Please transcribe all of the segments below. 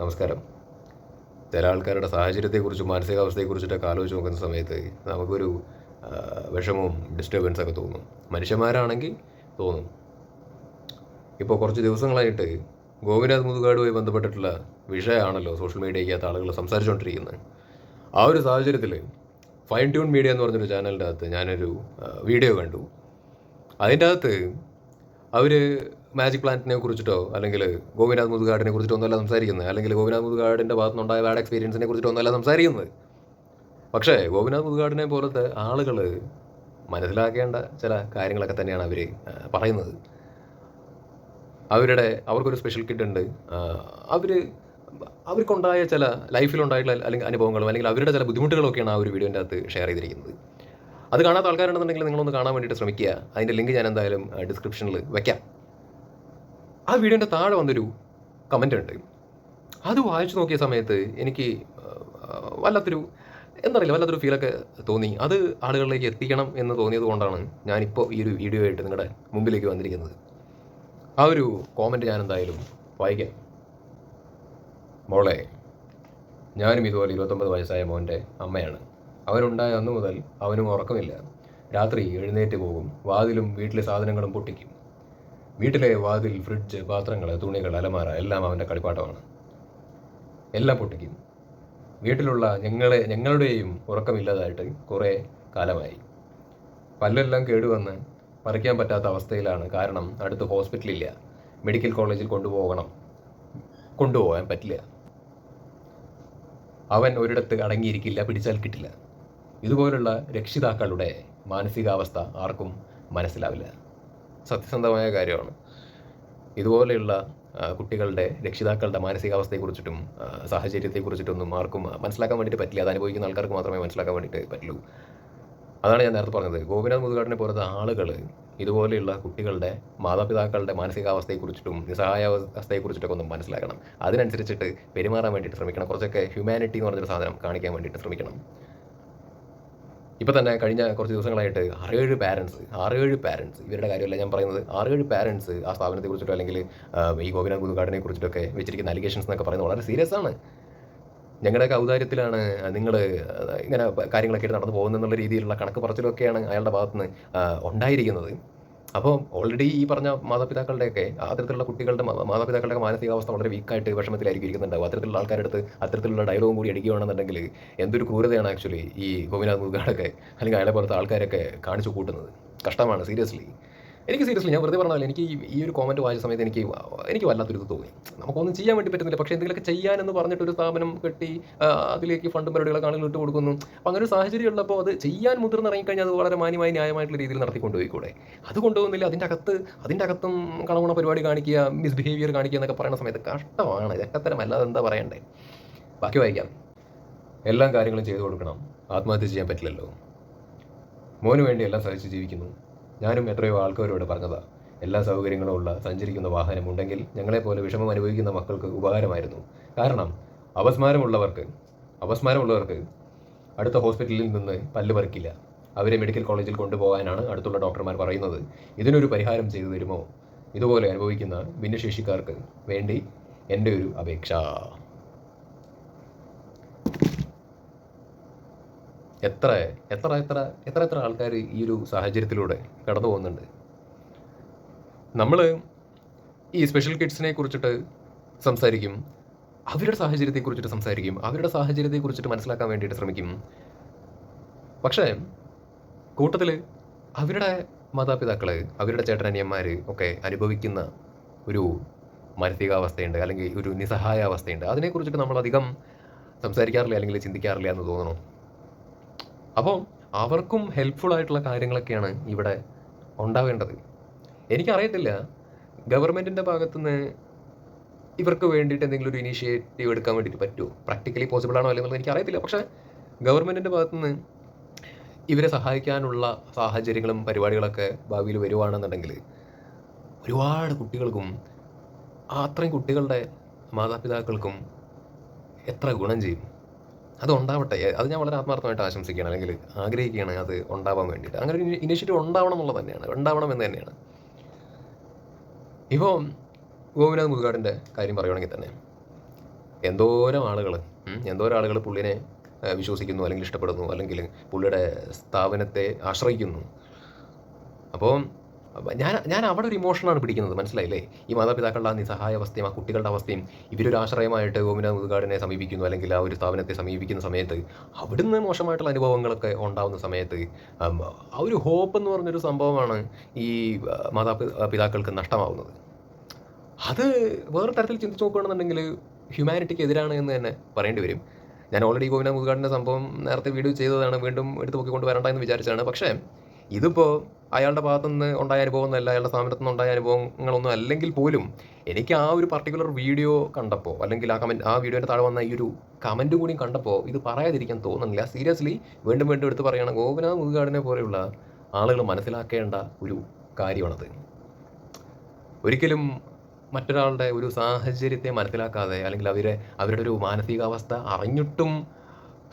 നമസ്കാരം. ചില ആൾക്കാരുടെ സാഹചര്യത്തെക്കുറിച്ചും മാനസികാവസ്ഥയെക്കുറിച്ചിട്ടൊക്കെ ആലോചിച്ച് നോക്കുന്ന സമയത്ത് നമുക്കൊരു വിഷമവും ഡിസ്റ്റർബൻസ് ഒക്കെ തോന്നും. മനുഷ്യന്മാരാണെങ്കിൽ തോന്നും. ഇപ്പോൾ കുറച്ച് ദിവസങ്ങളായിട്ട് ഗോപിനാഥ് മുതുകാടുമായി ബന്ധപ്പെട്ടിട്ടുള്ള വിഷയമാണല്ലോ സോഷ്യൽ മീഡിയയ്ക്കകത്ത് ആളുകൾ സംസാരിച്ചുകൊണ്ടിരിക്കുന്നത്. ആ ഒരു സാഹചര്യത്തിൽ ഫൈൻ ട്യൂൺ മീഡിയ എന്ന് പറഞ്ഞൊരു ചാനലിന്റെ അകത്ത് ഞാനൊരു വീഡിയോ കണ്ടു. അതിന്റെ അകത്ത് അവർ മാജിക് പ്ലാന്റിനെ കുറിച്ചിട്ടോ അല്ലെങ്കിൽ ഗോപിനാഥ് മുതുകാടിനെ കുറിച്ചിട്ടോ ഒന്നുമല്ല സംസാരിക്കുന്നത്. അല്ലെങ്കിൽ ഗോപിനാഥ് മുതുകാടിന്റെ ഭാഗത്തുനിന്നുണ്ടായ ബാഡ് എക്സ്പീരിയൻസിനെ കുറിച്ചിട്ടോ ഒന്നുമല്ല സംസാരിക്കുന്നത്. പക്ഷേ ഗോപിനാഥ് മുതുകാടിനെ പോലത്തെ ആളുകൾ മനസ്സിലാക്കേണ്ട ചില കാര്യങ്ങളൊക്കെ തന്നെയാണ് അവർ പറയുന്നത്. അവരുടെ അവർക്കൊരു സ്പെഷ്യൽ കിറ്റ് ഉണ്ട്. അവർ അവർക്കുണ്ടായ ചില ലൈഫിലുണ്ടായിട്ടുള്ള അല്ലെങ്കിൽ അനുഭവങ്ങളും അല്ലെങ്കിൽ അവരുടെ ചില ബുദ്ധിമുട്ടുകളൊക്കെയാണ് ആ ഒരു വീഡിയോന്റെ അകത്ത് ഷെയർ ചെയ്തിരിക്കുന്നത്. അത് കാണാത്ത ആൾക്കാരുണ്ടെന്നുണ്ടെങ്കിൽ നിങ്ങളൊന്ന് കാണാൻ വേണ്ടിയിട്ട് ശ്രമിക്കുക. അതിന്റെ ലിങ്ക് ഞാൻ എന്തായാലും ഡിസ്ക്രിപ്ഷനിൽ വെക്കാം. ആ വീഡിയോന്റെ താഴെ വന്നൊരു കമന്റ് ഉണ്ട്. അത് വായിച്ചു നോക്കിയ സമയത്ത് എനിക്ക് വല്ലാത്തൊരു എന്നറിയില്ല വല്ലാത്തൊരു ഫീലൊക്കെ തോന്നി. അത് ആളുകളിലേക്ക് എത്തിക്കണം എന്ന് തോന്നിയത് കൊണ്ടാണ് ഞാനിപ്പോൾ ഈ ഒരു വീഡിയോ ആയിട്ട് നിങ്ങളുടെ മുമ്പിലേക്ക് വന്നിരിക്കുന്നത്. ആ ഒരു കോമന്റ് ഞാൻ എന്തായാലും വായിക്കാം. മോളെ ഞാനും ഇതുപോലെ ഇരുപത്തൊമ്പത് വയസ്സായ മോന്റെ അമ്മയാണ്. അവനുണ്ടായ അന്നു മുതൽ അവനും ഉറക്കമില്ല. രാത്രി എഴുന്നേറ്റ് പോകും. വാതിലും വീട്ടിലെ സാധനങ്ങളും പൊട്ടിക്കും. വീട്ടിലെ വാതിൽ ഫ്രിഡ്ജ് പാത്രങ്ങൾ തുണികൾ അലമാര എല്ലാം അവന്റെ കളിപ്പാട്ടമാണ്. എല്ലാം പൊട്ടിക്കും. വീട്ടിലുള്ള ഞങ്ങളെ ഞങ്ങളുടെയും ഉറക്കമില്ലാതായിട്ട് കുറേ കാലമായി. പല്ലെല്ലാം കേടുവന്ന് പറിക്കാൻ പറ്റാത്ത അവസ്ഥയിലാണ്. കാരണം അടുത്ത് ഹോസ്പിറ്റലില്ല. മെഡിക്കൽ കോളേജിൽ കൊണ്ടുപോകണം. കൊണ്ടുപോകാൻ പറ്റില്ല. അവൻ ഒരിടത്ത് അടങ്ങിയിരിക്കില്ല പിടിച്ചാൽ കിട്ടില്ല. ഇതുപോലുള്ള രക്ഷിതാക്കളുടെ മാനസികാവസ്ഥ ആർക്കും മനസ്സിലാവില്ല. സത്യസന്ധമായ കാര്യമാണ്. ഇതുപോലെയുള്ള കുട്ടികളുടെ രക്ഷിതാക്കളുടെ മാനസികാവസ്ഥയെക്കുറിച്ചിട്ടും സാഹചര്യത്തെക്കുറിച്ചിട്ടൊന്നും ആർക്കും മനസ്സിലാക്കാൻ വേണ്ടിയിട്ട് പറ്റില്ല. അത് അനുഭവിക്കുന്ന ആൾക്കാർക്ക് മാത്രമേ മനസ്സിലാക്കാൻ വേണ്ടിയിട്ട് പറ്റുള്ളൂ. അതാണ് ഞാൻ നേരത്തെ പറഞ്ഞത്. ഗോപിനാഥ് മുതുകാടിനെ പോലത്തെ ആളുകൾ ഇതുപോലെയുള്ള കുട്ടികളുടെ മാതാപിതാക്കളുടെ മാനസികാവസ്ഥയെക്കുറിച്ചിട്ടും നിസ്സഹായാവസ്ഥയെക്കുറിച്ചിട്ടൊക്കെ ഒന്നും മനസ്സിലാക്കണം. അതിനനുസരിച്ചിട്ട് പെരുമാറാൻ വേണ്ടിയിട്ട് ശ്രമിക്കണം. കുറച്ചൊക്കെ ഹ്യൂമാനിറ്റി എന്ന് പറഞ്ഞൊരു സാധനം കാണിക്കാൻ വേണ്ടിയിട്ട് ശ്രമിക്കണം. ഇപ്പോൾ തന്നെ കഴിഞ്ഞ കുറച്ച് ദിവസങ്ങളായിട്ട് ആറേഴ് പാരൻസ് ആറേഴ് പാരൻസ് ഇവരുടെ കാര്യമല്ല ഞാൻ പറയുന്നത്. ആറേഴ് പാരൻസ് ആ സ്ഥാപനത്തെക്കുറിച്ചിട്ടോ അല്ലെങ്കിൽ ഈ ഗോപിനാഥ് മുതുകാടിനെ കുറിച്ചിട്ടൊക്കെ വെച്ചിരിക്കുന്ന അലിഗേഷൻസ് എന്നൊക്കെ പറയുന്നത് വളരെ സീരിയസ് ആണ്. ഞങ്ങളുടെയൊക്കെ ഔദാര്യത്തിലാണ് നിങ്ങൾ ഇങ്ങനെ കാര്യങ്ങളൊക്കെ ആയിട്ട് നടന്നു പോകുന്നെന്നുള്ള രീതിയിലുള്ള കണക്ക് പറച്ചിലൊക്കെയാണ് അയാളുടെ ഭാഗത്തുനിന്ന് ഉണ്ടായിരിക്കുന്നത്. അപ്പോൾ ഓൾറെഡി ഈ പറഞ്ഞ മാതാപിതാക്കളുടെയൊക്കെ അത്തരത്തിലുള്ള കുട്ടികളുടെ മാതാപിതാക്കളുടെ മാനസികാവസ്ഥ വളരെ വീക്കായിട്ട് വിഷമത്തിലായിരിക്കും ഇരിക്കുന്നുണ്ടാവും അത്തരത്തിലുള്ള ആൾക്കാരുടെ അടുത്ത് അത്തരത്തിലുള്ള ഡയലോഗും കൂടി അടിക്കുകയാണെന്നുണ്ടെങ്കിൽ എന്തൊരു ക്രൂരതയാണ് ആക്ച്വലി ഈ ഗോപിനാഥ് മുഖാടൊക്കെ അല്ലെങ്കിൽ അയാളെ പോലത്തെ ആൾക്കാരൊക്കെ കാണിച്ചു കൂട്ടുന്നത്. കഷ്ടമാണ് സീരിയസ്ലി എനിക്ക് സീരിയസ്ലി ഞാൻ വെറുതെ പറഞ്ഞാൽ എനിക്ക് ഈ- ഒരു കോമന്റ് വായിച്ച സമയത്ത് എനിക്ക് എനിക്ക് വല്ലാത്തൊരു ഇത് തോന്നി. നമുക്കൊന്നും ചെയ്യാൻ വേണ്ടി പറ്റുന്നില്ല. പക്ഷേ എന്തെങ്കിലുമൊക്കെ ചെയ്യാനെന്ന് പറഞ്ഞിട്ടൊരു സ്ഥാപനം കെട്ടി അതിലേക്ക് ഫണ്ട് പരിപാടികളൊക്കെ ആളുകൾ ഇട്ട് കൊടുക്കുന്നു. അപ്പോൾ അങ്ങനെ ഒരു സാഹചര്യം ഉള്ളപ്പോൾ അത് ചെയ്യാൻ മുതിർന്ന് ഇറങ്ങിക്കഴിഞ്ഞാൽ അത് വളരെ മാന്യമായി ന്യായമായിട്ടുള്ള രീതിയിൽ നടത്തിക്കൊണ്ടുപോയിക്കൂടെ? അത് കൊണ്ടുപോകുന്നില്ല. അതിന്റെ അകത്ത് അതിന്റെ അകത്തും കളവണ പരിപാടി കാണിക്കുക മിസ്ബിഹേവിയർ കാണിക്കുക എന്നൊക്കെ പറയുന്ന സമയത്ത് കഷ്ടമാണ്. ഇതൊക്കെ അല്ലാതെ എന്താ പറയണ്ടേ? ബാക്കി വായിക്കാം. എല്ലാ കാര്യങ്ങളും ചെയ്തു കൊടുക്കണം. ആത്മഹത്യ ചെയ്യാൻ പറ്റില്ലല്ലോ. മോന് വേണ്ടി എല്ലാം സഹിച്ച് ജീവിക്കുന്നു. ഞാനും എത്രയോ ആൾക്കാരോട് പറഞ്ഞതാ. എല്ലാ സൗകര്യങ്ങളും ഉള്ള സഞ്ചരിക്കുന്ന വാഹനം ഉണ്ടെങ്കിൽ ഞങ്ങളെപ്പോലെ വിഷമം അനുഭവിക്കുന്ന മക്കൾക്ക് ഉപകാരമായിരുന്നു. കാരണം അപസ്മാരമുള്ളവർക്ക് അപസ്മാരമുള്ളവർക്ക് അടുത്ത ഹോസ്പിറ്റലിൽ നിന്ന് പല്ല് പറിക്കില്ല. അവരെ മെഡിക്കൽ കോളേജിൽ കൊണ്ടുപോകാനാണ് അടുത്തുള്ള ഡോക്ടർമാർ പറയുന്നത്. ഇതിനൊരു പരിഹാരം ചെയ്തു തരുമോ? ഇതുപോലെ അനുഭവിക്കുന്ന ഭിന്നശേഷിക്കാർക്ക് വേണ്ടി എന്റെ ഒരു അപേക്ഷ. എത്ര എത്ര എത്ര എത്ര എത്ര ആൾക്കാർ ഈ ഒരു സാഹചര്യത്തിലൂടെ കടന്നു പോകുന്നുണ്ട്? നമ്മൾ ഈ സ്പെഷ്യൽ കിഡ്സിനെ കുറിച്ചിട്ട് സംസാരിക്കും അവരുടെ സാഹചര്യത്തെ കുറിച്ചിട്ട് സംസാരിക്കും അവരുടെ സാഹചര്യത്തെ കുറിച്ചിട്ട് മനസ്സിലാക്കാൻ വേണ്ടിയിട്ട് ശ്രമിക്കും. പക്ഷേ കൂട്ടത്തിൽ അവരുടെ മാതാപിതാക്കൾ അവരുടെ ചേട്ടനനിയന്മാർ ഒക്കെ അനുഭവിക്കുന്ന ഒരു മാനസികാവസ്ഥയുണ്ട് അല്ലെങ്കിൽ ഒരു നിസ്സഹായാവസ്ഥയുണ്ട്. അതിനെക്കുറിച്ചിട്ട് നമ്മൾ അധികം സംസാരിക്കാറില്ല അല്ലെങ്കിൽ ചിന്തിക്കാറില്ല എന്ന് തോന്നുന്നു. അപ്പോൾ അവർക്കും ഹെൽപ്ഫുൾ ആയിട്ടുള്ള കാര്യങ്ങളൊക്കെയാണ് ഇവിടെ ഉണ്ടാവേണ്ടത്. എനിക്കറിയത്തില്ല ഗവൺമെന്റിന്റെ ഭാഗത്തുനിന്ന് ഇവർക്ക് വേണ്ടിയിട്ട് എന്തെങ്കിലും ഒരു ഇനീഷ്യേറ്റീവ് എടുക്കാൻ വേണ്ടിയിട്ട് പറ്റുമോ പ്രാക്ടിക്കലി പോസിബിൾ ആണോ അല്ലെന്നുള്ളത് എനിക്കറിയത്തില്ല. പക്ഷേ ഗവൺമെന്റിന്റെ ഭാഗത്തുനിന്ന് ഇവരെ സഹായിക്കാനുള്ള സാഹചര്യങ്ങളും പരിപാടികളൊക്കെ ഭാവിയിൽ വരുവാണെന്നുണ്ടെങ്കിൽ ഒരുപാട് കുട്ടികൾക്കും അത്രയും കുട്ടികളുടെ മാതാപിതാക്കൾക്കും എത്ര ഗുണം ചെയ്യും? അത് ഉണ്ടാവട്ടെ. അത് ഞാൻ വളരെ ആത്മാർത്ഥമായിട്ട് ആശംസിക്കുകയാണ്. അല്ലെങ്കിൽ ആഗ്രഹിക്കുകയാണ് അത് ഉണ്ടാവാൻ വേണ്ടിയിട്ട്. അങ്ങനെ ഒരു ഇനിഷ്യേറ്റീവ് ഉണ്ടാവണം എന്നുള്ളത് തന്നെയാണ്. ഉണ്ടാവണം എന്ന് തന്നെയാണ്. ഇപ്പോൾ ഗോപിനാഥ് മുതുകാടിന്റെ കാര്യം പറയുകയാണെങ്കിൽ തന്നെ എന്തോരം ആളുകൾ എന്തോരം ആളുകൾ പുള്ളിനെ വിശ്വസിക്കുന്നു അല്ലെങ്കിൽ ഇഷ്ടപ്പെടുന്നു അല്ലെങ്കിൽ പുള്ളിയുടെ സ്ഥാപനത്തെ ആശ്രയിക്കുന്നു. അപ്പോൾ അപ്പൊ ഞാൻ ഞാൻ അവിടെ ഒരു ഇമോഷനാണ് പിടിക്കുന്നത് മനസ്സിലായില്ലേ? ഈ മാതാപിതാക്കളുടെ ആ നിസ്സഹായ അവസ്ഥയും ആ കുട്ടികളുടെ അവസ്ഥയും ഇവരൊരു ആശ്രയമായിട്ട് ഗോപിനാഥ് മുതുകാടിനെ സമീപിക്കുന്നു അല്ലെങ്കിൽ ആ ഒരു സ്ഥാപനത്തെ സമീപിക്കുന്ന സമയത്ത് അവിടുന്ന് മോശമായിട്ടുള്ള അനുഭവങ്ങളൊക്കെ ഉണ്ടാകുന്ന സമയത്ത് ആ ഒരു ഹോപ്പ് എന്ന് പറഞ്ഞൊരു സംഭവമാണ് ഈ മാതാപിതാക്കൾക്ക് മാതാപി- നഷ്ടമാവുന്നത്. അത് വേറെ തരത്തിൽ ചിന്തിച്ച് നോക്കുകയാണെന്നുണ്ടെങ്കിൽ ഹ്യൂമാനിറ്റിക്ക് എതിരാണ് എന്ന് തന്നെ പറയേണ്ടി വരും. ഞാൻ ഓൾറെഡി ഗോവിനാഥ് മുതുകാടിന്റെ സംഭവം നേരത്തെ വീഡിയോ ചെയ്തതാണ് വീണ്ടും എടുത്ത് പൊക്കിക്കൊണ്ട് വരണ്ട എന്ന് വിചാരിച്ചാണ് പക്ഷേ ഇതിപ്പോൾ അയാളുടെ ഭാഗത്തു നിന്ന് ഉണ്ടായ അനുഭവം എന്നല്ല അയാളുടെ സ്ഥാപനത്തിൽ നിന്ന് ഉണ്ടായ അനുഭവങ്ങളൊന്നും അല്ലെങ്കിൽ പോലും എനിക്ക് ആ ഒരു പർട്ടിക്കുലർ വീഡിയോ കണ്ടപ്പോൾ അല്ലെങ്കിൽ ആ കമന്റ് ആ വീഡിയോന്റെ താഴെ വന്ന ഈ ഒരു കമന്റ് കൂടി കണ്ടപ്പോൾ ഇത് പറയാതിരിക്കാൻ തോന്നുന്നില്ല. സീരിയസ്ലി വീണ്ടും വീണ്ടും എടുത്ത് പറയണം ഗോപനാഥ് മുതുകാടിനെ പോലെയുള്ള ആളുകൾ മനസ്സിലാക്കേണ്ട ഒരു കാര്യമാണത്. ഒരിക്കലും മറ്റൊരാളുടെ ഒരു സാഹചര്യത്തെ മനസ്സിലാക്കാതെ അല്ലെങ്കിൽ അവരെ അവരുടെ ഒരു മാനസികാവസ്ഥ അറിഞ്ഞിട്ടും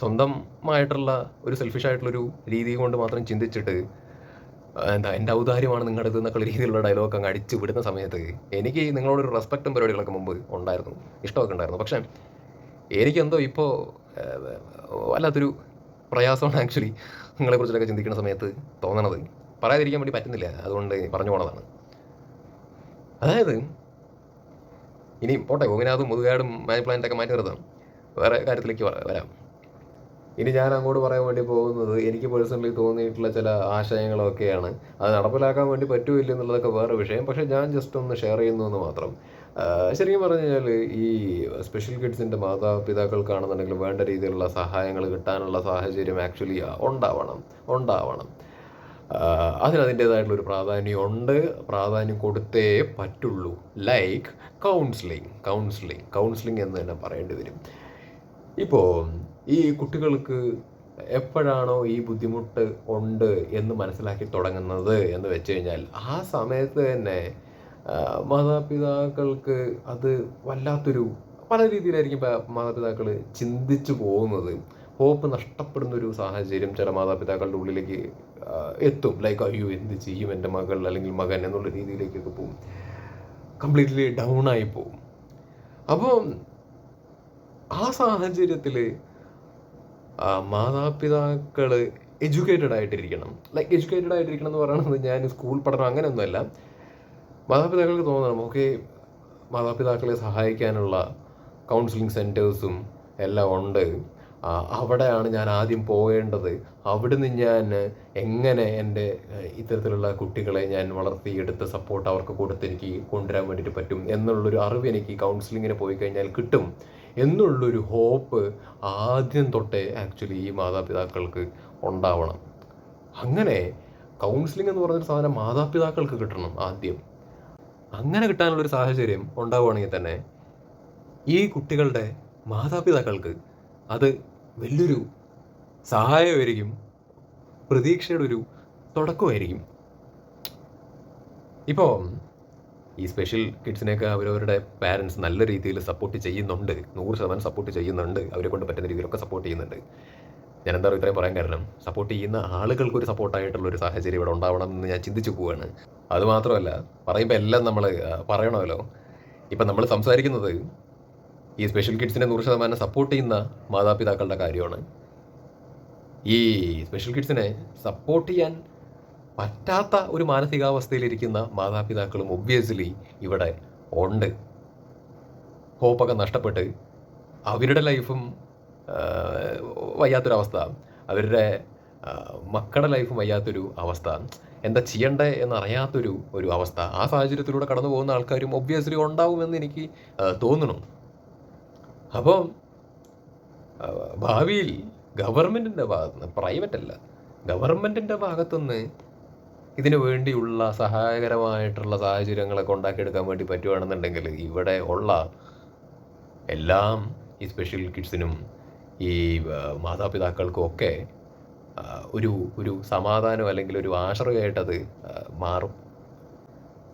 സ്വന്തമായിട്ടുള്ള ഒരു സെൽഫിഷായിട്ടുള്ളൊരു രീതി കൊണ്ട് മാത്രം ചിന്തിച്ചിട്ട് എന്താ എന്റെ ഔദാര്യമാണ് നിങ്ങളുടെ ഇത് എന്നൊക്കെ രീതിയിലുള്ള ഡയലോഗ് അങ്ങ് അടിച്ചു വിടുന്ന സമയത്ത് എനിക്ക് നിങ്ങളോടൊരു റെസ്പെക്റ്റും പരിപാടികളൊക്കെ മുമ്പ് ഉണ്ടായിരുന്നു. ഇഷ്ടമൊക്കെ ഉണ്ടായിരുന്നു. പക്ഷേ എനിക്കെന്തോ ഇപ്പോൾ വല്ലാത്തൊരു പ്രയാസമാണ് ആക്ച്വലി നിങ്ങളെക്കുറിച്ചൊക്കെ ചിന്തിക്കുന്ന സമയത്ത് തോന്നണത്. പറയാതിരിക്കാൻ വേണ്ടി പറ്റുന്നില്ല. അതുകൊണ്ട് പറഞ്ഞു പോണതാണ്. അതായത് ഇനി പോട്ടെ ഗോപിനാഥും മുതുകാടും മാനി പ്ലാനറ്റൊക്കെ മാറ്റി നിർത്താം. വേറെ കാര്യത്തിലേക്ക് വരാം. ഇനി ഞാൻ അങ്ങോട്ട് പറയാൻ വേണ്ടി പോകുന്നത് എനിക്ക് പേഴ്സണലി തോന്നിയിട്ടുള്ള ചില ആശയങ്ങളൊക്കെയാണ്. അത് നടപ്പിലാക്കാൻ വേണ്ടി പറ്റുമില്ല എന്നുള്ളതൊക്കെ വേറെ വിഷയം. പക്ഷെ ഞാൻ ജസ്റ്റ് ഒന്ന് ഷെയർ ചെയ്യുന്നു എന്ന് മാത്രം. ശരിക്കും പറഞ്ഞു കഴിഞ്ഞാൽ ഈ സ്പെഷ്യൽ കിഡ്സിന്റെ മാതാപിതാക്കൾക്കാണെന്നുണ്ടെങ്കിൽ വേണ്ട രീതിയിലുള്ള സഹായങ്ങൾ കിട്ടാനുള്ള സാഹചര്യം ആക്ച്വലി ഉണ്ടാവണം. ഉണ്ടാവണം. ആഹ് ഒരു പ്രാധാന്യം ഉണ്ട്. പ്രാധാന്യം കൊടുത്തേ പറ്റുള്ളൂ. ലൈക്ക് കൗൺസിലിംഗ് കൗൺസിലിംഗ് കൗൺസിലിംഗ് എന്ന് തന്നെ പറയേണ്ടി വരും. ഇപ്പോൾ ഈ കുട്ടികൾക്ക് എപ്പോഴാണോ ഈ ബുദ്ധിമുട്ട് ഉണ്ട് എന്ന് മനസ്സിലാക്കി തുടങ്ങുന്നത് എന്ന് വെച്ച് കഴിഞ്ഞാൽ ആ സമയത്ത് തന്നെ മാതാപിതാക്കൾക്ക് അത് വല്ലാത്തൊരു പല രീതിയിലായിരിക്കും മാതാപിതാക്കൾ ചിന്തിച്ചു പോകുന്നത്. ഹോപ്പ് നഷ്ടപ്പെടുന്ന ഒരു സാഹചര്യം ചില മാതാപിതാക്കളുടെ ഉള്ളിലേക്ക് എത്തും. ലൈക്ക് അയ്യോ എന്ത് ചെയ്യും എന്റെ മകൾ അല്ലെങ്കിൽ മകൻ എന്നുള്ള രീതിയിലേക്കൊക്കെ പോകും കംപ്ലീറ്റ്ലി ഡൗൺ ആയി പോകും അപ്പോൾ ആ സാഹചര്യത്തിൽ മാതാപിതാക്കൾ എഡ്യൂക്കേറ്റഡ് ആയിട്ടിരിക്കണം. ലൈക്ക് എഡ്യൂക്കേറ്റഡ് ആയിട്ടിരിക്കണം എന്ന് പറയുന്നത് ഞാൻ സ്കൂൾ പഠനം അങ്ങനെയൊന്നുമല്ല. മാതാപിതാക്കൾക്ക് തോന്നണം ഓക്കെ മാതാപിതാക്കളെ സഹായിക്കാനുള്ള കൗൺസിലിംഗ് സെന്റേഴ്സും എല്ലാം ഉണ്ട്. അവിടെയാണ് ഞാൻ ആദ്യം പോകേണ്ടത്. അവിടുന്ന് ഞാൻ എങ്ങനെ എന്റെ ഇത്തരത്തിലുള്ള കുട്ടികളെ ഞാൻ വളർത്തിയെടുത്ത് സപ്പോർട്ട് അവർക്ക് കൊടുത്ത് എനിക്ക് കൊണ്ടുവരാൻ വേണ്ടിയിട്ട് പറ്റും എന്നുള്ളൊരു അറിവ് എനിക്ക് കൗൺസിലിങ്ങിന് പോയി കഴിഞ്ഞാൽ കിട്ടും. എന്നുള്ളൊരു ഹോപ്പ് ആദ്യം തൊട്ടേ ആക്ച്വലി ഈ മാതാപിതാക്കൾക്ക് ഉണ്ടാവണം. അങ്ങനെ കൗൺസിലിംഗ് എന്ന് പറഞ്ഞൊരു സാധനം മാതാപിതാക്കൾക്ക് കിട്ടണം ആദ്യം. അങ്ങനെ കിട്ടാനുള്ളൊരു സാഹചര്യം ഉണ്ടാവുകയാണെങ്കിൽ തന്നെ ഈ കുട്ടികളുടെ മാതാപിതാക്കൾക്ക് അത് വലിയൊരു സഹായമായിരിക്കും പ്രതീക്ഷയുടെ ഒരു തുടക്കമായിരിക്കും. ഇപ്പോൾ ഈ സ്പെഷ്യൽ കിഡ്സിനെയൊക്കെ അവരവരുടെ പാരൻസ് നല്ല രീതിയിൽ സപ്പോർട്ട് ചെയ്യുന്നുണ്ട്. നൂറ് ശതമാനം സപ്പോർട്ട് ചെയ്യുന്നുണ്ട്. അവരെ കൊണ്ട് പറ്റുന്ന രീതിയിലൊക്കെ സപ്പോർട്ട് ചെയ്യുന്നുണ്ട്. ഞാൻ എന്താ ഇത്രയും പറയാൻ കാരണം സപ്പോർട്ട് ചെയ്യുന്ന ആളുകൾക്ക് ഒരു സപ്പോർട്ടായിട്ടുള്ള ഒരു സാഹചര്യം ഇവിടെ ഉണ്ടാവണം എന്ന് ഞാൻ ചിന്തിച്ചു പോവാണ്. അതുമാത്രമല്ല പറയുമ്പോൾ എല്ലാം നമ്മൾ പറയണമല്ലോ. ഇപ്പം നമ്മൾ സംസാരിക്കുന്നത് ഈ സ്പെഷ്യൽ കിഡ്സിനെ നൂറ് ശതമാനം സപ്പോർട്ട് ചെയ്യുന്ന മാതാപിതാക്കളുടെ കാര്യമാണ്. ഈ സ്പെഷ്യൽ കിഡ്സിനെ സപ്പോർട്ട് ചെയ്യാൻ പറ്റാത്ത ഒരു മാനസികാവസ്ഥയിലിരിക്കുന്ന മാതാപിതാക്കളും ഒബ്വിയസ്ലി ഇവിടെ ഉണ്ട്. ഹോപ്പൊക്കെ നഷ്ടപ്പെട്ട് അവരുടെ ലൈഫും വയ്യാത്തൊരവസ്ഥ അവരുടെ മക്കളുടെ ലൈഫും വയ്യാത്തൊരു അവസ്ഥ. എന്താ ചെയ്യണ്ടേ എന്നറിയാത്തൊരു ഒരു അവസ്ഥ. ആ സാഹചര്യത്തിലൂടെ കടന്നു പോകുന്ന ആൾക്കാരും ഒബ്വിയസ്ലി ഉണ്ടാവുമെന്ന് എനിക്ക് തോന്നണം അപ്പോൾ ഭാവിയിൽ ഗവൺമെന്റിന്റെ ഭാഗത്തുനിന്ന് പ്രൈവറ്റ് അല്ല ഗവൺമെന്റിന്റെ ഭാഗത്തുനിന്ന് ഇതിനു വേണ്ടിയുള്ള സഹായകരമായിട്ടുള്ള സാഹചര്യങ്ങളൊക്കെ ഉണ്ടാക്കിയെടുക്കാൻ വേണ്ടി പറ്റുകയാണെന്നുണ്ടെങ്കിൽ ഇവിടെ ഉള്ള എല്ലാം ഈ സ്പെഷ്യൽ കിഡ്സിനും ഈ മാതാപിതാക്കൾക്കും ഒക്കെ ഒരു ഒരു സമാധാനം അല്ലെങ്കിൽ ഒരു ആശ്രയമായിട്ടത് മാറും.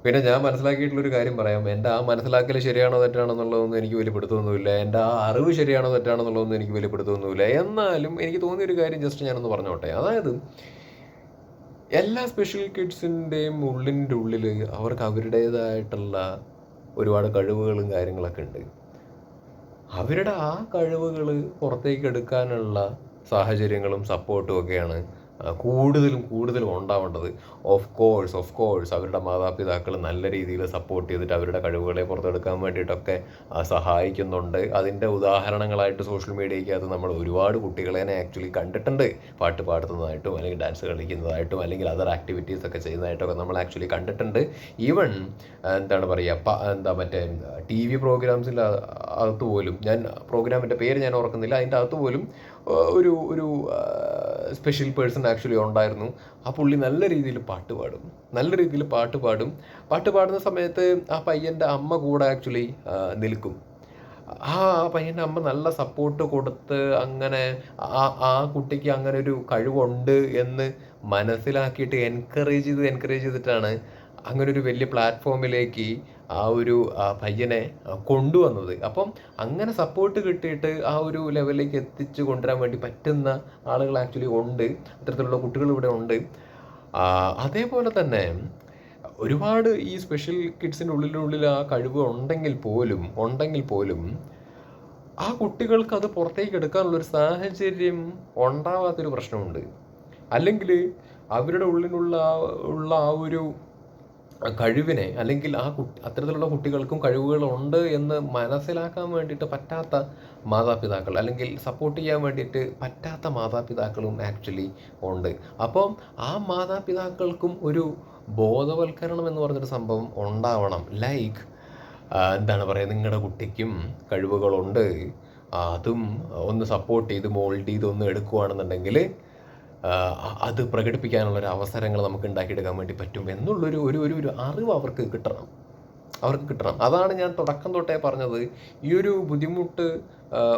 പിന്നെ ഞാൻ മനസ്സിലാക്കിയിട്ടുള്ളൊരു കാര്യം പറയാം. എന്റെ ആ മനസ്സിലാക്കൽ ശരിയാണോ തെറ്റാണോ എന്നുള്ളതൊന്നും എനിക്ക് വലിയ എന്റെ ആ അറിവ് ശരിയാണോ തെറ്റാണോ എന്നുള്ളതൊന്നും എനിക്ക് വലിയ എന്നാലും എനിക്ക് തോന്നിയൊരു കാര്യം ജസ്റ്റ് ഞാനൊന്ന് പറഞ്ഞോട്ടെ. അതായത് എല്ലാ സ്പെഷ്യൽ കിഡ്സിന്റെയും ഉള്ളിന്റെ ഉള്ളിൽ അവർക്ക് അവരുടേതായിട്ടുള്ള ഒരുപാട് കഴിവുകളും കാര്യങ്ങളൊക്കെ ഉണ്ട്. അവരുടെ ആ കഴിവുകൾ പുറത്തേക്ക് എടുക്കാനുള്ള സാഹചര്യങ്ങളും സപ്പോർട്ടും ഒക്കെയാണ് കൂടുതലും കൂടുതലും ഉണ്ടാവേണ്ടത്. ഓഫ് കോഴ്സ് ഓഫ് കോഴ്സ് അവരുടെ മാതാപിതാക്കൾ നല്ല രീതിയിൽ സപ്പോർട്ട് ചെയ്തിട്ട് അവരുടെ കഴിവുകളെ പുറത്തെടുക്കാൻ വേണ്ടിയിട്ടൊക്കെ സഹായിക്കുന്നുണ്ട്. അതിന്റെ ഉദാഹരണങ്ങളായിട്ട് സോഷ്യൽ മീഡിയയ്ക്കകത്ത് നമ്മൾ ഒരുപാട് കുട്ടികളെ ആക്ച്വലി കണ്ടിട്ടുണ്ട്. പാട്ട് പാടുന്നതായിട്ടും അല്ലെങ്കിൽ ഡാൻസ് കളിക്കുന്നതായിട്ടും അല്ലെങ്കിൽ അതർ ആക്ടിവിറ്റീസ് ഒക്കെ ചെയ്യുന്നതായിട്ടൊക്കെ നമ്മൾ ആക്ച്വലി കണ്ടിട്ടുണ്ട്. ഈവൺ എന്താണ് പറയുക എന്താ മറ്റേ ടി വി പ്രോഗ്രാംസിൽ അകത്ത് പോലും ഞാൻ പ്രോഗ്രാമിന്റെ പേര് ഞാൻ ഓർക്കുന്നില്ല. അതിന്റെ അകത്ത് പോലും ഒരു ഒരു സ്പെഷ്യൽ പേഴ്സൺ ആക്ച്വലി ഉണ്ടായിരുന്നു. ആ പുള്ളി നല്ല രീതിയിൽ പാട്ട് പാടും. നല്ല രീതിയിൽ പാട്ട് പാടും. പാട്ട് പാടുന്ന സമയത്ത് ആ പയ്യന്റെ അമ്മ കൂടെ ആക്ച്വലി നിൽക്കും. ആ പയ്യന്റെ അമ്മ നല്ല സപ്പോർട്ട് കൊടുത്ത് അങ്ങനെ ആ ആ കുട്ടിക്ക് അങ്ങനെ ഒരു കഴിവുണ്ട് എന്ന് മനസ്സിലാക്കിയിട്ട് എൻകറേജ് ചെയ്ത് എൻകറേജ് ചെയ്തിട്ടാണ് അങ്ങനെ ഒരു വലിയ പ്ലാറ്റ്ഫോമിലേക്ക് ആ ഒരു പയ്യനെ കൊണ്ടുവന്നത്. അപ്പം അങ്ങനെ സപ്പോർട്ട് കിട്ടിയിട്ട് ആ ഒരു ലെവലിലേക്ക് എത്തിച്ചു കൊണ്ടുവരാൻ വേണ്ടി പറ്റുന്ന ആളുകൾ ആക്ച്വലി ഉണ്ട്. അത്തരത്തിലുള്ള കുട്ടികൾ ഇവിടെ ഉണ്ട്. അതേപോലെ തന്നെ ഒരുപാട് ഈ സ്പെഷ്യൽ കിഡ്സിന്റെ ഉള്ളിലുള്ളിൽ ആ കഴിവ് ഉണ്ടെങ്കിൽ പോലും ഉണ്ടെങ്കിൽ പോലും ആ കുട്ടികൾക്ക് അത് പുറത്തേക്ക് എടുക്കാനുള്ളൊരു സാഹചര്യം ഉണ്ടാവാത്തൊരു പ്രശ്നമുണ്ട്. അല്ലെങ്കിൽ അവരുടെ ഉള്ളിലുള്ള ഉള്ള ആ ഒരു കഴിവിനെ അല്ലെങ്കിൽ ആ കുട്ടി അത്തരത്തിലുള്ള കുട്ടികൾക്കും കഴിവുകളുണ്ട് എന്ന് മനസ്സിലാക്കാൻ വേണ്ടിയിട്ട് പറ്റാത്ത മാതാപിതാക്കൾ അല്ലെങ്കിൽ സപ്പോർട്ട് ചെയ്യാൻ വേണ്ടിയിട്ട് പറ്റാത്ത മാതാപിതാക്കളും ആക്ച്വലി ഉണ്ട്. അപ്പം ആ മാതാപിതാക്കൾക്കും ഒരു ബോധവൽക്കരണം എന്ന് പറഞ്ഞൊരു സംഭവം ഉണ്ടാവണം. ലൈക്ക് എന്താണ് പറയുക നിങ്ങളുടെ കുട്ടിക്കും കഴിവുകളുണ്ട്. അതും ഒന്ന് സപ്പോർട്ട് ചെയ്ത് മോൾഡ് ചെയ്ത് ഒന്ന് എടുക്കുകയാണെന്നുണ്ടെങ്കിൽ അത് പ്രകടിപ്പിക്കാനുള്ള ഒരു അവസരങ്ങൾ നമുക്ക് ഉണ്ടാക്കിയെടുക്കാൻ വേണ്ടി പറ്റും എന്നുള്ളൊരു ഒരു ഒരു ഒരു അറിവ് അവർക്ക് കിട്ടണം. അവർക്ക് കിട്ടണം. അതാണ് ഞാൻ തുടക്കം തൊട്ടേ പറഞ്ഞത്. ഈ ഒരു ബുദ്ധിമുട്ട്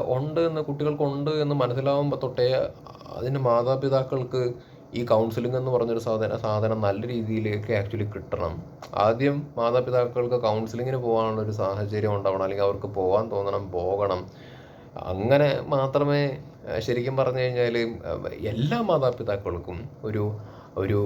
ഉണ്ട് എന്ന് കുട്ടികൾക്കുണ്ട് എന്ന് മനസ്സിലാവുമ്പോൾ തൊട്ടേ അതിന്റെ മാതാപിതാക്കൾക്ക് ഈ കൗൺസിലിംഗ് എന്ന് പറഞ്ഞൊരു സാധന സാധനം നല്ല രീതിയിലേക്ക് ആക്ച്വലി കിട്ടണം. ആദ്യം മാതാപിതാക്കൾക്ക് കൗൺസിലിങ്ങിന് പോകാനുള്ള ഒരു സാഹചര്യം ഉണ്ടാവണം. അല്ലെങ്കിൽ അവർക്ക് പോകാൻ തോന്നണം പോകണം. അങ്ങനെ മാത്രമേ ശരിക്കും പറഞ്ഞു കഴിഞ്ഞാൽ എല്ലാ മാതാപിതാക്കൾക്കും ഒരു ഒരു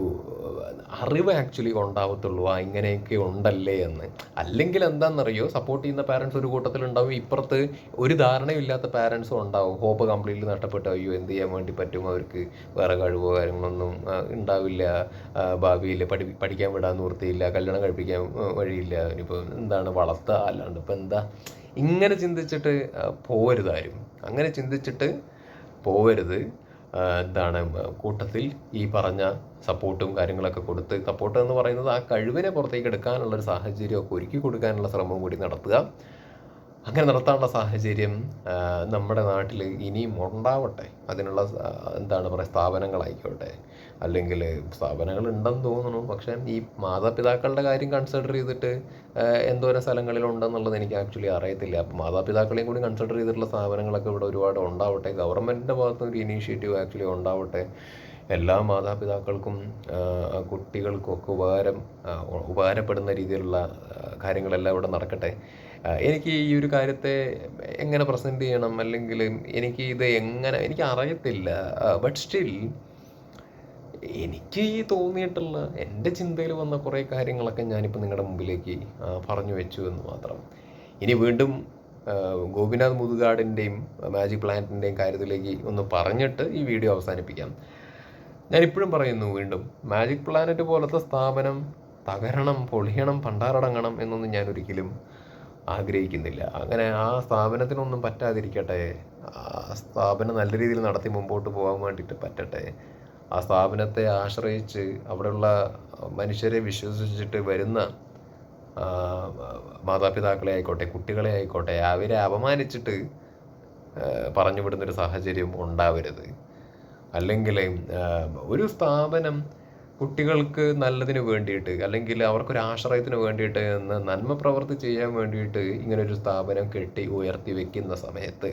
അറിവ് ആക്ച്വലി ഉണ്ടാവത്തുള്ളൂ ആ ഇങ്ങനെയൊക്കെ ഉണ്ടല്ലേ എന്ന്. അല്ലെങ്കിൽ എന്താണെന്നറിയോ സപ്പോർട്ട് ചെയ്യുന്ന പാരൻസ് ഒരു കൂട്ടത്തിലുണ്ടാവും ഇപ്പുറത്ത് ഒരു ധാരണയില്ലാത്ത പാരൻസും ഉണ്ടാവും. ഹോപ്പ് കംപ്ലീറ്റ്ലി നഷ്ടപ്പെട്ടു. അയ്യോ എന്ത് ചെയ്യാൻ വേണ്ടി പറ്റും? അവർക്ക് വേറെ കഴിവോ കാര്യങ്ങളൊന്നും ഉണ്ടാവില്ല. ഭാവിയിൽ പഠി പഠിക്കാൻ വിടാൻ നിവൃത്തിയില്ല. കല്യാണം കഴിപ്പിക്കാൻ വഴിയില്ല. ഇനിയിപ്പോൾ എന്താണ് വളർത്തുക? അല്ലാണ്ട് ഇപ്പം എന്താ ഇങ്ങനെ ചിന്തിച്ചിട്ട് ആ, പോവരുത് ആരും അങ്ങനെ ചിന്തിച്ചിട്ട് പോവരുത്. എന്താണ് കൂട്ടത്തിൽ ഈ പറഞ്ഞ സപ്പോർട്ടും കാര്യങ്ങളൊക്കെ കൊടുത്ത് സപ്പോർട്ട് എന്ന് പറയുന്നത് ആ കഴിവിനെ പുറത്തേക്ക് എടുക്കാനുള്ള ഒരു സാഹചര്യമൊക്കെ ഒരുക്കി കൊടുക്കാനുള്ള ശ്രമം കൂടി നടത്തുക. അങ്ങനെ നടത്താനുള്ള സാഹചര്യം നമ്മുടെ നാട്ടിൽ ഇനിയും ഉണ്ടാവട്ടെ. അതിനുള്ള എന്താണ് പറയുക സ്ഥാപനങ്ങളായിക്കോട്ടെ. അല്ലെങ്കിൽ സ്ഥാപനങ്ങൾ ഉണ്ടെന്ന് തോന്നുന്നു. പക്ഷേ ഈ മാതാപിതാക്കളുടെ കാര്യം കൺസിഡർ ചെയ്തിട്ട് എന്തോരം സ്ഥലങ്ങളിലുണ്ടെന്നുള്ളത് എനിക്ക് ആക്ച്വലി അറിയത്തില്ല. അപ്പോൾ മാതാപിതാക്കളെയും കൂടി കൺസിഡർ ചെയ്തിട്ടുള്ള സ്ഥാപനങ്ങളൊക്കെ ഇവിടെ ഒരുപാട് ഉണ്ടാവട്ടെ. ഗവൺമെന്റിന്റെ ഭാഗത്തുനിന്ന് ഒരു ഇനീഷ്യേറ്റീവ് ആക്ച്വലി ഉണ്ടാവട്ടെ. എല്ലാ മാതാപിതാക്കൾക്കും കുട്ടികൾക്കും ഒക്കെ ഉപകാരം ഉപകാരപ്പെടുന്ന രീതിയിലുള്ള കാര്യങ്ങളെല്ലാം ഇവിടെ നടക്കട്ടെ. എനിക്ക് ഈ ഒരു കാര്യത്തെ എങ്ങനെ പ്രസന്റ് ചെയ്യണം? അല്ലെങ്കിൽ എനിക്ക് ഇത് എങ്ങനെ? എനിക്ക് അറിയത്തില്ല. ബട്ട് സ്റ്റിൽ എനിക്ക് ഈ തോന്നിയിട്ടുള്ള എന്റെ ചിന്തയിൽ വന്ന കുറേ കാര്യങ്ങളൊക്കെ ഞാനിപ്പോൾ നിങ്ങളുടെ മുമ്പിലേക്ക് പറഞ്ഞു വെച്ചു എന്ന് മാത്രം. ഇനി വീണ്ടും ഗോപിനാഥ് മുതുകാടിന്റെയും മാജിക് പ്ലാനറ്റിന്റെയും കാര്യത്തിലേക്ക് ഒന്ന് പറഞ്ഞിട്ട് ഈ വീഡിയോ അവസാനിപ്പിക്കാം. ഞാൻ ഇപ്പോഴും പറയുന്നു വീണ്ടും മാജിക് പ്ലാനറ്റ് പോലത്തെ സ്ഥാപനം തകരണം പൊളിയണം പണ്ടാറടങ്ങണം എന്നൊന്നും ഞാൻ ഒരിക്കലും ആഗ്രഹിക്കുന്നില്ല. അങ്ങനെ ആ സ്ഥാപനത്തിനൊന്നും പറ്റാതിരിക്കട്ടെ. ആ സ്ഥാപനം നല്ല രീതിയിൽ നടത്തി മുമ്പോട്ട് പോകാൻ വേണ്ടിയിട്ട് പറ്റട്ടെ. ആ സ്ഥാപനത്തെ ആശ്രയിച്ച് അവിടെയുള്ള മനുഷ്യരെ വിശ്വസിച്ചിട്ട് വരുന്ന മാതാപിതാക്കളെ ആയിക്കോട്ടെ കുട്ടികളെ ആയിക്കോട്ടെ അവരെ അപമാനിച്ചിട്ട് പറഞ്ഞു വിടുന്നൊരു സാഹചര്യം ഉണ്ടാവരുത്. അല്ലെങ്കിൽ ഒരു സ്ഥാപനം കുട്ടികൾക്ക് നല്ലതിന് വേണ്ടിയിട്ട് അല്ലെങ്കിൽ അവർക്കൊരു ആശ്രയത്തിന് വേണ്ടിയിട്ട് എന്ന് നന്മ പ്രവർത്തി ചെയ്യാൻ വേണ്ടിയിട്ട് ഇങ്ങനെ ഒരു സ്ഥാപനം കെട്ടി ഉയർത്തി വെക്കുന്ന സമയത്ത്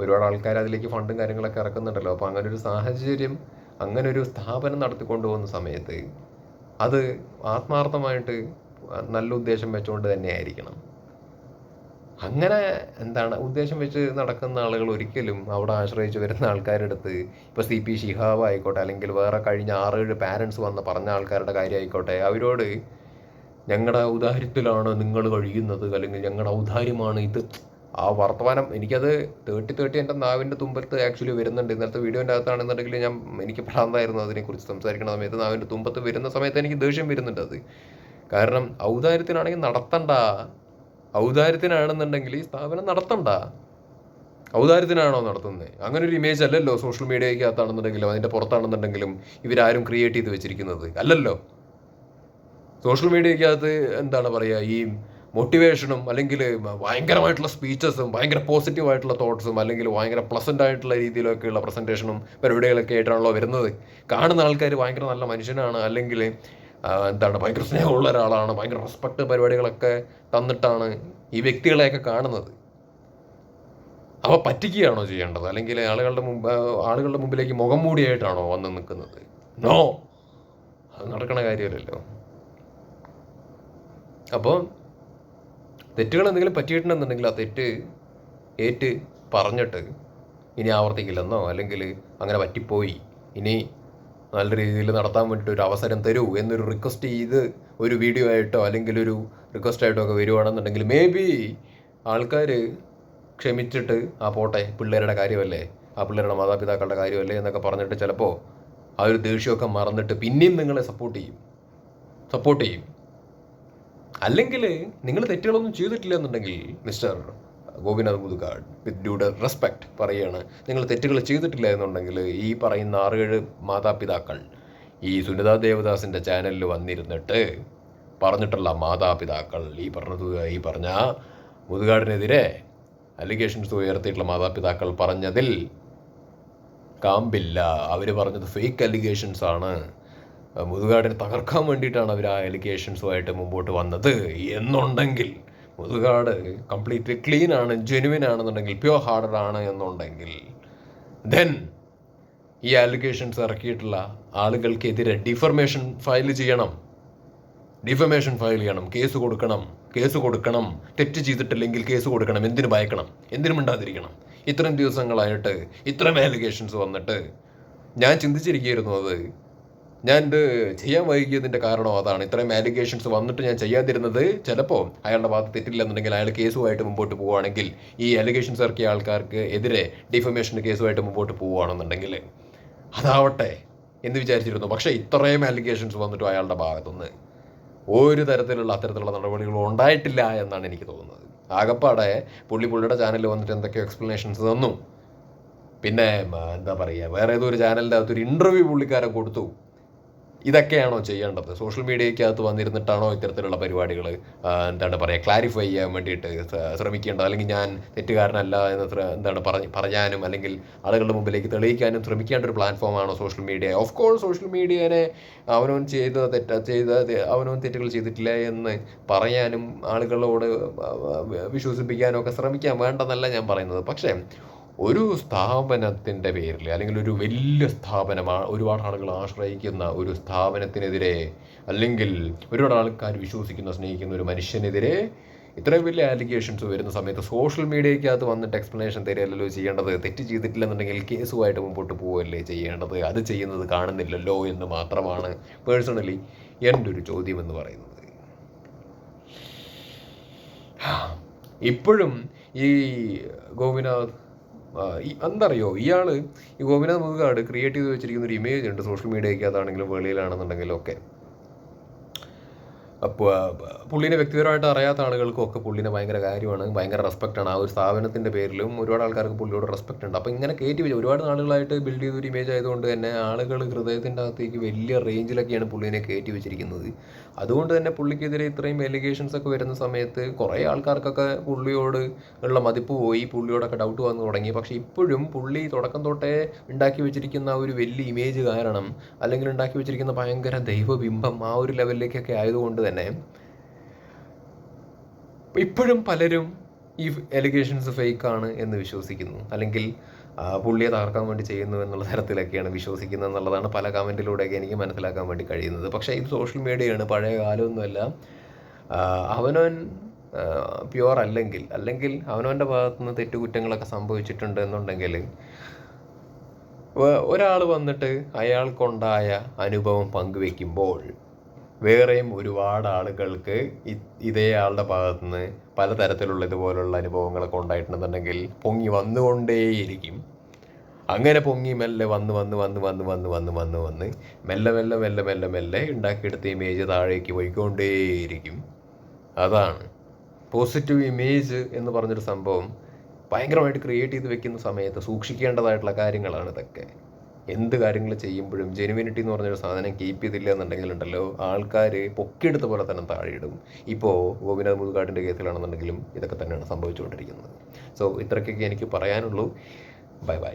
ഒരുപാട് ആൾക്കാർ അതിലേക്ക് ഫണ്ടും കാര്യങ്ങളൊക്കെ ഇറക്കുന്നുണ്ടല്ലോ. അപ്പോൾ അങ്ങനെ ഒരു സാഹചര്യം അങ്ങനെ ഒരു സ്ഥാപനം നടത്തിക്കൊണ്ടു പോകുന്ന സമയത്ത് അത് ആത്മാർത്ഥമായിട്ട് നല്ല ഉദ്ദേശം വെച്ചുകൊണ്ട് തന്നെ ആയിരിക്കണം. അങ്ങനെ എന്താണ് ഉദ്ദേശം വെച്ച് നടക്കുന്ന ആളുകൾ ഒരിക്കലും അവിടെ ആശ്രയിച്ച് വരുന്ന ആൾക്കാരുടെ അടുത്ത് ഇപ്പോൾ സി പി ഷിഹാബ് ആയിക്കോട്ടെ അല്ലെങ്കിൽ വേറെ കഴിഞ്ഞ ആറേഴ് പാരൻസ് വന്ന് പറഞ്ഞ ആൾക്കാരുടെ കാര്യം ആയിക്കോട്ടെ അവരോട് ഞങ്ങളുടെ ഔദാര്യത്തിലാണ് നിങ്ങൾ കഴിയുന്നത് അല്ലെങ്കിൽ ഞങ്ങളുടെ ഔദാര്യമാണ് ഇത് ആ വർത്തമാനം എനിക്കത് തേർട്ടി തേർട്ടി എന്റെ നാവിന്റെ തുമ്പത്ത് ആക്ച്വലി വരുന്നുണ്ട്. ഇന്നലത്തെ വീഡിയോന്റെ അകത്താണെന്നുണ്ടെങ്കിൽ ഞാൻ എനിക്ക് ഭ്രാന്തായിരുന്നു അതിനെക്കുറിച്ച് സംസാരിക്കുന്ന സമയത്ത്. നാവിന്റെ തുമ്പത്ത് വരുന്ന സമയത്ത് എനിക്ക് ദേഷ്യം വരുന്നുണ്ട് അത്. കാരണം ഔദാര്യത്തിനാണെങ്കിൽ നടത്തണ്ട ഔദാര്യത്തിനാണെന്നുണ്ടെങ്കിൽ ഈ സ്ഥാപനം നടത്തണ്ട. ഔദാര്യത്തിനാണോ നടത്തുന്നത് അങ്ങനെ ഒരു ഇമേജ് അല്ലല്ലോ സോഷ്യൽ മീഡിയയ്ക്കകത്താണെന്നുണ്ടെങ്കിലും അതിന്റെ പുറത്താണെന്നുണ്ടെങ്കിലും ഇവരാരും ക്രിയേറ്റ് ചെയ്ത് വെച്ചിരിക്കുന്നത്. അല്ലല്ലോ? സോഷ്യൽ മീഡിയയ്ക്കകത്ത് എന്താണ് പറയുക ഈ മോട്ടിവേഷനും അല്ലെങ്കിൽ ഭയങ്കരമായിട്ടുള്ള സ്പീച്ചസും ഭയങ്കര പോസിറ്റീവ് ആയിട്ടുള്ള തോട്ട്സും അല്ലെങ്കിൽ ഭയങ്കര പ്ലസന്റ് ആയിട്ടുള്ള രീതിയിലൊക്കെയുള്ള പ്രസന്റേഷനും പരിപാടികളൊക്കെ ആയിട്ടാണല്ലോ വരുന്നത്. കാണുന്ന ആൾക്കാർ ഭയങ്കര നല്ല മനുഷ്യനാണ് അല്ലെങ്കിൽ എന്താണ് ഭയങ്കര സ്നേഹമുള്ള ഒരാളാണ് ഭയങ്കര റെസ്പെക്ട് പരിപാടികളൊക്കെ തന്നിട്ടാണ് ഈ വ്യക്തികളെയൊക്കെ കാണുന്നത്. അവ പറ്റിക്കുകയാണോ ചെയ്യേണ്ടത്? അല്ലെങ്കിൽ ആളുകളുടെ മുമ്പ് ആളുകളുടെ മുമ്പിലേക്ക് മുഖം മൂടിയായിട്ടാണോ വന്ന് നിൽക്കുന്നത്? നോ അത് നടക്കണ കാര്യമല്ലല്ലോ. അപ്പോൾ തെറ്റുകൾ എന്തെങ്കിലും പറ്റിയിട്ടുണ്ടെന്നുണ്ടെങ്കിൽ ആ തെറ്റ് ഏറ്റ് പറഞ്ഞിട്ട് ഇനി ആവർത്തിക്കില്ലെന്നോ അല്ലെങ്കിൽ അങ്ങനെ പറ്റിപ്പോയി. ഇനി നല്ല രീതിയിൽ നടത്താൻ വേണ്ടിയിട്ട് ഒരു അവസരം തരൂ എന്നൊരു റിക്വസ്റ്റ് ചെയ്ത് ഒരു വീഡിയോ ആയിട്ടോ അല്ലെങ്കിൽ ഒരു റിക്വസ്റ്റ് ആയിട്ടോ ഒക്കെ വരുവാണെന്നുണ്ടെങ്കിൽ മേ ബി ആൾക്കാർ ക്ഷമിച്ചിട്ട് ആ പോട്ടെ പിള്ളേരുടെ കാര്യമല്ലേ? ആ പിള്ളേരുടെ മാതാപിതാക്കളുടെ കാര്യമല്ലേ? എന്നൊക്കെ പറഞ്ഞിട്ട് ചിലപ്പോൾ ആ ഒരു ദേഷ്യമൊക്കെ മറന്നിട്ട് പിന്നെയും നിങ്ങളെ സപ്പോർട്ട് ചെയ്യും. സപ്പോർട്ട് ചെയ്യും. അല്ലെങ്കിൽ നിങ്ങൾ തെറ്റുകളൊന്നും ചെയ്തിട്ടില്ല എന്നുണ്ടെങ്കിൽ mister Gopinath Muthukad. With due respect പറയുകയാണ് നിങ്ങൾ തെറ്റുകൾ ചെയ്തിട്ടില്ല എന്നുണ്ടെങ്കിൽ ഈ പറയുന്ന ആറേഴ് മാതാപിതാക്കൾ ഈ സുനിതാ ദേവദാസിന്റെ ചാനലിൽ വന്നിരുന്നിട്ട് പറഞ്ഞിട്ടുള്ള മാതാപിതാക്കൾ ഈ പറഞ്ഞത് ഈ പറഞ്ഞ മുതുകാടിനെതിരെ അലിഗേഷൻസ് ഉയർത്തിയിട്ടുള്ള മാതാപിതാക്കൾ പറഞ്ഞതിൽ കാമ്പില്ല. അവർ പറഞ്ഞത് ഫേക്ക് അലിഗേഷൻസ് ആണ്. മുതുകാടിനെ തകർക്കാൻ വേണ്ടിയിട്ടാണ് അവർ ആ അലിഗേഷൻസുമായിട്ട് മുമ്പോട്ട് വന്നത്. എന്നുണ്ടെങ്കിൽ മുതുകാട് കംപ്ലീറ്റ്ലി ക്ലീൻ ആണ് ജെനുവിൻ ആണെന്നുണ്ടെങ്കിൽ പ്യുവർ ഹാർഡർ ആണ് എന്നുണ്ടെങ്കിൽ ദെൻ ഈ ആലിഗേഷൻസ് ഇറക്കിയിട്ടുള്ള ആളുകൾക്കെതിരെ ഡിഫർമേഷൻ ഫയൽ ചെയ്യണം. ഡിഫമേഷൻ ഫയൽ ചെയ്യണം. കേസ് കൊടുക്കണം. കേസ് കൊടുക്കണം. തെറ്റ് ചെയ്തിട്ടില്ലെങ്കിൽ കേസ് കൊടുക്കണം. എന്തിനു ഭയക്കണം? എന്തിനു മിണ്ടാതിരിക്കണം. ഇത്രയും ദിവസങ്ങളായിട്ട് ഇത്രയും ആലിഗേഷൻസ് വന്നിട്ട് ഞാൻ ചിന്തിച്ചിരിക്കുകയായിരുന്നു അത്. ഞാൻ ഇത് ചെയ്യാൻ വൈകിയതിന്റെ കാരണം അതാണ്. ഇത്രയും ആലിഗേഷൻസ് വന്നിട്ട് ഞാൻ ചെയ്യാതിരുന്നത് ചിലപ്പോൾ അയാളുടെ ഭാഗത്ത് തെറ്റില്ലെന്നുണ്ടെങ്കിൽ അയാൾ കേസുമായിട്ട് മുമ്പോട്ട് പോവുകയാണെങ്കിൽ ഈ അലിഗേഷൻസ് ഇറക്കിയ ആൾക്കാർക്ക് എതിരെ ഡിഫമേഷൻ കേസുമായിട്ട് മുമ്പോട്ട് പോവുകയാണെന്നുണ്ടെങ്കിൽ അതാവട്ടെ എന്ന് വിചാരിച്ചിരുന്നു. പക്ഷേ ഇത്രയും അലിഗേഷൻസ് വന്നിട്ടും അയാളുടെ ഭാഗത്തുനിന്ന് ഒരു തരത്തിലുള്ള അത്തരത്തിലുള്ള നടപടികളും ഉണ്ടായിട്ടില്ല എന്നാണ് എനിക്ക് തോന്നുന്നത്. ആകപ്പാടെ പുള്ളി പുള്ളിയുടെ ചാനലിൽ വന്നിട്ട് എന്തൊക്കെയോ എക്സ്പ്ലനേഷൻസ് തന്നു. പിന്നെ എന്താ പറയുക വേറെ ഏതോ ഒരു ചാനലിന്റെ അകത്തൊരു ഇന്റർവ്യൂ പുള്ളിക്കാരൻ കൊടുത്തു. ഇതൊക്കെയാണോ ചെയ്യേണ്ടത്? സോഷ്യൽ മീഡിയക്കകത്ത് വന്നിരുന്നിട്ടാണോ ഇത്തരത്തിലുള്ള പരിപാടികൾ എന്താണ് പറയുക ക്ലാരിഫൈ ചെയ്യാൻ വേണ്ടിയിട്ട് ശ്രമിക്കേണ്ടത്? അല്ലെങ്കിൽ ഞാൻ തെറ്റുകാരനല്ല എന്ന് എന്താണ് പറഞ്ഞ് പറയാനും അല്ലെങ്കിൽ ആളുകളുടെ മുമ്പിലേക്ക് തെളിയിക്കാനും ശ്രമിക്കേണ്ട ഒരു പ്ലാറ്റ്ഫോമാണോ social media of course social മീഡിയനെ അവനവൻ ചെയ്ത തെറ്റ ചെയ്ത അവനവൻ തെറ്റുകൾ ചെയ്തിട്ടില്ല എന്ന് പറയാനും ആളുകളോട് വിശ്വസിപ്പിക്കാനും ഒക്കെ ശ്രമിക്കാൻ വേണ്ടെന്നല്ല ഞാൻ പറയുന്നത്. പക്ഷേ ഒരു സ്ഥാപനത്തിന്റെ പേരിൽ അല്ലെങ്കിൽ ഒരു വലിയ സ്ഥാപനമാണ് ഒരുപാട് ആളുകൾ ആശ്രയിക്കുന്ന ഒരു സ്ഥാപനത്തിനെതിരെ അല്ലെങ്കിൽ ഒരുപാട് ആൾക്കാർ വിശ്വസിക്കുന്ന സ്നേഹിക്കുന്ന ഒരു മനുഷ്യനെതിരെ ഇത്രയും വലിയ ആലിഗേഷൻസ് വരുന്ന സമയത്ത് സോഷ്യൽ മീഡിയയ്ക്കകത്ത് വന്നിട്ട് എക്സ്പ്ലനേഷൻ തരികയല്ലോ ചെയ്യേണ്ടത്? തെറ്റ് ചെയ്തിട്ടില്ലെന്നുണ്ടെങ്കിൽ കേസുമായിട്ട് മുമ്പോട്ട് പോവുകയല്ലേ ചെയ്യേണ്ടത്? അത് ചെയ്യുന്നത് കാണുന്നില്ലല്ലോ എന്ന് മാത്രമാണ് പേഴ്സണലി എന്റെ ഒരു ചോദ്യം എന്ന് പറയുന്നത് ഇപ്പോഴും ഈ ഗോപിനാഥ് ഈ എന്തറിയോ ഇയാൾ ഈ ഗോപിനാഥ് മുതുകാട് ക്രിയേറ്റ് ചെയ്ത് വെച്ചിരിക്കുന്ന ഒരു ഇമേജ് ഉണ്ട് സോഷ്യൽ മീഡിയയ്ക്കകത്താണെങ്കിലും വെളിയിലാണെന്നുണ്ടെങ്കിലും ഒക്കെ പുള്ളിനെ വ്യക്തിപരമായിട്ട് അറിയാത്ത ആളുകൾക്കും ഒക്കെ പുള്ളീനെ ഭയങ്കര കാര്യമാണ് ഭയങ്കര റെസ്പെക്റ്റാണ് ആ ഒരു സ്ഥാപനത്തിന്റെ പേരിലും ഒരുപാട് ആൾക്കാർക്ക് പുള്ളിയോട് റെസ്പെക്റ്റ് ഉണ്ട്. അപ്പോൾ ഇങ്ങനെ കയറ്റി വെച്ച് ഒരുപാട് നാളുകളായിട്ട് ബിൽഡ് ചെയ്ത ഒരു ഇമേജ് ആയതുകൊണ്ട് തന്നെ ആളുകൾ ഹൃദയത്തിന്റെ അകത്തേക്ക് വലിയ റേഞ്ചിലൊക്കെയാണ് പുള്ളീനെ കയറ്റി വെച്ചിരിക്കുന്നത്. അതുകൊണ്ട് തന്നെ പുള്ളിക്കെതിരെ ഇത്രയും എലിഗേഷൻസ് ഒക്കെ വരുന്ന സമയത്ത് കുറേ ആൾക്കാർക്കൊക്കെ പുള്ളിയോട് ഉള്ള മതിപ്പ് പോയി പുള്ളിയോടൊക്കെ ഡൗട്ട് വന്നു തുടങ്ങി. പക്ഷേ ഇപ്പോഴും പുള്ളി തുടക്കം തൊട്ടേ ഉണ്ടാക്കി വെച്ചിരിക്കുന്ന ഒരു വലിയ ഇമേജ് കാരണം അല്ലെങ്കിൽ ഉണ്ടാക്കി വെച്ചിരിക്കുന്ന ഭയങ്കര ദൈവബിംബം ആ ഒരു ലെവലിലേക്കൊക്കെ ആയതുകൊണ്ട് തന്നെ ഇപ്പോഴും പലരും ഈ എലിഗേഷൻസ് ഫേക്ക് ആണ് എന്ന് വിശ്വസിക്കുന്നു. അല്ലെങ്കിൽ പുള്ളിയെ തകർക്കാൻ വേണ്ടി ചെയ്യുന്നു എന്നുള്ള തരത്തിലൊക്കെയാണ് വിശ്വസിക്കുന്നത് എന്നുള്ളതാണ് പല കമന്റിലൂടെയൊക്കെ എനിക്ക് മനസ്സിലാക്കാൻ വേണ്ടി കഴിയുന്നത്. പക്ഷേ ഇത് സോഷ്യൽ മീഡിയയാണ് പഴയ കാലമൊന്നുമല്ല. അവനവൻ പ്യുവർ അല്ലെങ്കിൽ അല്ലെങ്കിൽ അവനവന്റെ ഭാഗത്തുനിന്ന് തെറ്റുകുറ്റങ്ങളൊക്കെ സംഭവിച്ചിട്ടുണ്ട് എന്നുണ്ടെങ്കിൽ ഒരാൾ വന്നിട്ട് അയാൾക്കുണ്ടായ അനുഭവം പങ്കുവെക്കുമ്പോൾ വേറെയും ഒരുപാട് ആളുകൾക്ക് ഇതേ ആളുടെ ഭാഗത്തുനിന്ന് പലതരത്തിലുള്ള ഇതുപോലുള്ള അനുഭവങ്ങളൊക്കെ ഉണ്ടായിട്ടുണ്ടെന്നുണ്ടെങ്കിൽ പൊങ്ങി വന്നുകൊണ്ടേയിരിക്കും. അങ്ങനെ പൊങ്ങി മെല്ലെ വന്ന് വന്ന് വന്ന് വന്ന് വന്ന് വന്ന് വന്ന് വന്ന് മെല്ലെ മെല്ലെ മെല്ലെ മെല്ലെ മെല്ലെ ഉണ്ടാക്കിയെടുത്ത ഇമേജ് താഴേക്ക് പോയിക്കൊണ്ടേയിരിക്കും. അതാണ്. പോസിറ്റീവ് ഇമേജ് എന്ന് പറഞ്ഞൊരു സംഭവം ഭയങ്കരമായിട്ട് ക്രിയേറ്റ് ചെയ്ത് വെക്കുന്ന സമയത്ത് സൂക്ഷിക്കേണ്ടതായിട്ടുള്ള കാര്യങ്ങളാണ് ഇതൊക്കെ. എന്ത് കാര്യങ്ങൾ ചെയ്യുമ്പോഴും ജെനുവിനിറ്റി എന്ന് പറഞ്ഞൊരു സാധനം കീപ്പ് ചെയ്തില്ല എന്നുണ്ടെങ്കിൽ ഉണ്ടല്ലോ ആൾക്കാർ പൊക്കിയെടുത്ത പോലെ തന്നെ താഴെയിടും. ഇപ്പോൾ ഗോപിനാഥ് മുതുകാടിന്റെ കേസിലാണെന്നുണ്ടെങ്കിലും ഇതൊക്കെ തന്നെയാണ് സംഭവിച്ചുകൊണ്ടിരിക്കുന്നത്. സോ ഇത്രയ്ക്കൊക്കെ എനിക്ക് പറയാനുള്ളൂ. Bye bye